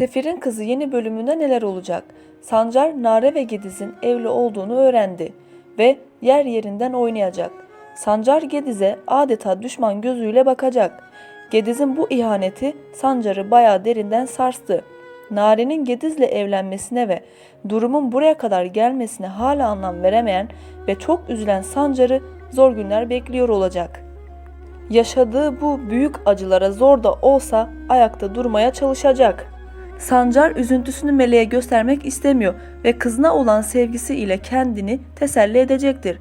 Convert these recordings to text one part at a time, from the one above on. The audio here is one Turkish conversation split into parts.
Sefir'in Kızı yeni bölümünde neler olacak? Sancar, Nare ve Gediz'in evli olduğunu öğrendi ve yer yerinden oynayacak. Sancar Gediz'e adeta düşman gözüyle bakacak. Gediz'in bu ihaneti Sancar'ı bayağı derinden sarstı. Nare'nin Gediz'le evlenmesine ve durumun buraya kadar gelmesine hala anlam veremeyen ve çok üzülen Sancar'ı zor günler bekliyor olacak. Yaşadığı bu büyük acılara zor da olsa ayakta durmaya çalışacak. Sancar üzüntüsünü Meleğe göstermek istemiyor ve kızına olan sevgisi ile kendini teselli edecektir.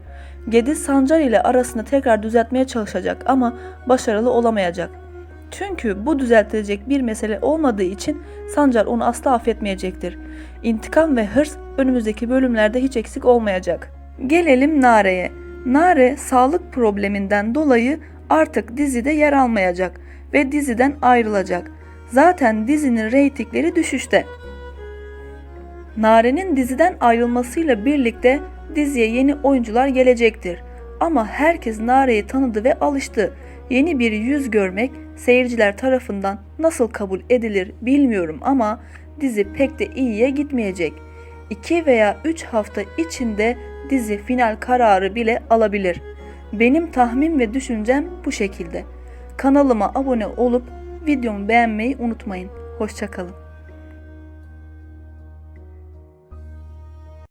Gediz Sancar ile arasını tekrar düzeltmeye çalışacak ama başarılı olamayacak. Çünkü bu düzeltilecek bir mesele olmadığı için Sancar onu asla affetmeyecektir. İntikam ve hırs önümüzdeki bölümlerde hiç eksik olmayacak. Gelelim Nare'ye. Nare sağlık probleminden dolayı artık dizide yer almayacak ve diziden ayrılacak. Zaten dizinin reytingleri düşüşte. Nare'nin diziden ayrılmasıyla birlikte diziye yeni oyuncular gelecektir. Ama herkes Nare'yi tanıdı ve alıştı. Yeni bir yüz görmek seyirciler tarafından nasıl kabul edilir bilmiyorum ama dizi pek de iyiye gitmeyecek. 2 veya 3 hafta içinde dizi final kararı bile alabilir. Benim tahmin ve düşüncem bu şekilde. Kanalıma abone olup videomu beğenmeyi unutmayın. Hoşçakalın.